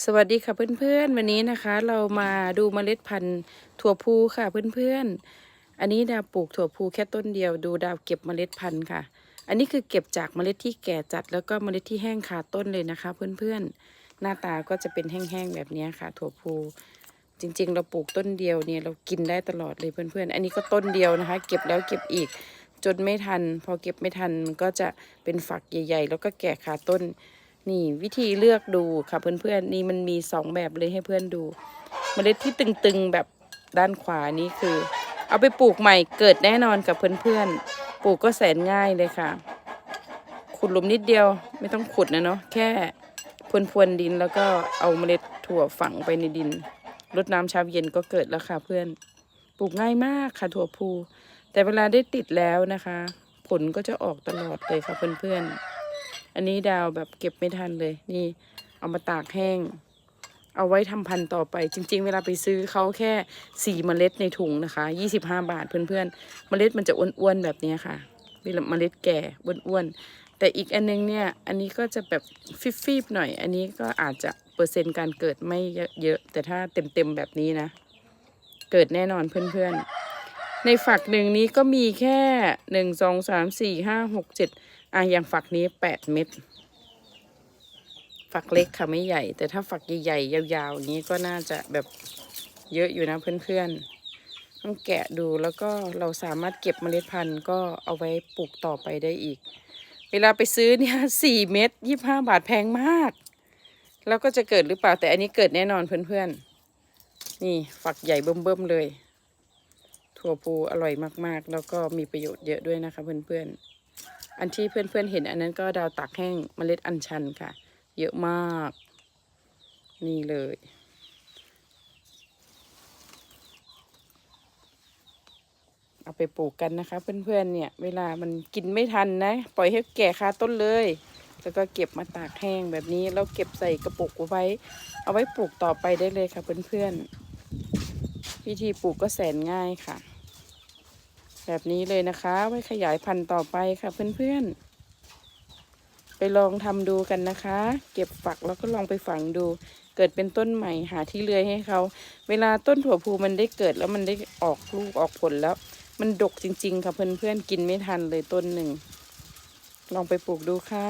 สวัสดีค่ะเพื่อนๆ วันนี้นะคะเรามาดูเมล็ดพันธุ์ถั่วพูค่ะเพื่อนๆ อันนี้ดาวปลูกถั่วพูแค่ต้นเดียว ดูดาวเก็บเมล็ดพันธุ์ค่ะ อันนี้คือเก็บจากเมล็ดที่แก่จัด แล้วก็เมล็ดที่แห้งคาต้นเลยนะคะ เพื่อนๆ หน้าตาก็จะเป็นแห้งๆแบบนี้ค่ะ ถั่วพูจริงๆ เราปลูกต้นเดียวเนี่ยเรากินได้ตลอดเลยเพื่อนๆ อันนี้ก็ต้นเดียวนะคะ เก็บแล้วเก็บอีกจนไม่ทัน พอเก็บไม่ทันมันก็จะเป็นฝักใหญ่ ๆ แล้วก็แก่คาต้น นี่วิธีเลือกดูค่ะเพื่อนๆนี่มันมีสองแบบเลยให้เพื่อนดูเมล็ดที่ตึงๆแบบด้านขวานี้คือ เอาไปปลูกใหม่เกิดแน่นอนกับเพื่อนๆปลูกก็แสนง่ายเลยค่ะ ขุดหลุมนิดเดียวไม่ต้องขุดนะเนาะแค่พรวนๆดินแล้วก็เอาเมล็ดถั่วฝังไปในดินรดน้ำเช้าเย็นก็เกิดแล้วค่ะเพื่อน ปลูกง่ายมากค่ะถั่วพู แต่เวลาได้ติดแล้วนะคะ ผลก็จะออกตลอดเลยค่ะเพื่อนๆ อันนี้ดาวแบบเก็บไม่ทันเลย นี่เอามาตากแห้ง เอาไว้ทำพันธุ์ต่อไป จริง ๆ เวลาไปซื้อเขาแค่สี่เมล็ดในถุงนะคะยี่สิบห้าบาทเพื่อนๆ เมล็ดมันจะอ้วนๆแบบนี้ค่ะเมล็ดแก่อ้วนๆแต่อีกอันนึงเนี่ยอันนี้ก็จะแบบฟิบๆหน่อย อันนี้ก็อาจจะเปอร์เซ็นต์การเกิดไม่เยอะ แต่ถ้าเต็มๆแบบนี้นะ เกิดแน่นอนเพื่อนๆในฝักหนึ่งนี้ก็มีแค่หนึ่งสองสามสี่ห้าหกเจ็ด อะอย่างฝักนี้แปดเม็ดฝักเล็กค่ะไม่ใหญ่ แต่ถ้าฝักใหญ่ๆยาวๆนี้ก็น่าจะแบบเยอะอยู่นะเพื่อนๆต้องแกะดูแล้วก็เราสามารถเก็บเมล็ดพันธุ์ก็เอาไว้ปลูกต่อไปได้อีก เวลาไปซื้อเนี่ยสี่เม็ดยี่ห้าบาทแพงมาก แล้วก็จะเกิดหรือเปล่าแต่อันนี้เกิดแน่นอนเพื่อนๆ นี่ฝักใหญ่เบิ่มๆเลย ถั่วพูอร่อยมากๆ แล้วก็มีประโยชน์เยอะด้วยนะคะเพื่อนๆ อันที่เพื่อนๆเห็นอันนั้นก็ดาวตักแห้งเมล็ดอัญชันค่ะ เยอะมาก นี่เลย เอาไปปลูกกันนะคะ เพื่อนๆเนี่ย เวลามันกินไม่ทันนะ ปล่อยให้แก่คาต้นเลย แล้วก็เก็บมาตากแห้งแบบนี้แล้วเก็บใส่กระปุกไว้ เอาไว้ปลูกต่อไปได้เลยค่ะเพื่อนๆวิธีปลูกก็แสนง่ายค่ะ แบบนี้เลยนะคะ ไว้ขยายพันธุ์ต่อไปค่ะเพื่อนๆ ไปลองทำดูกันนะคะ เก็บฝักแล้วก็ลองไปฝังดู เกิดเป็นต้นใหม่หาที่เลื้อยให้เขา เวลาต้นถั่วพูมันได้เกิดแล้วมันได้ออกลูกออกผลแล้ว มันดกจริง ๆ ค่ะเพื่อนๆ กินไม่ทันเลยต้นหนึ่ง ลองไปปลูกดูค่ะ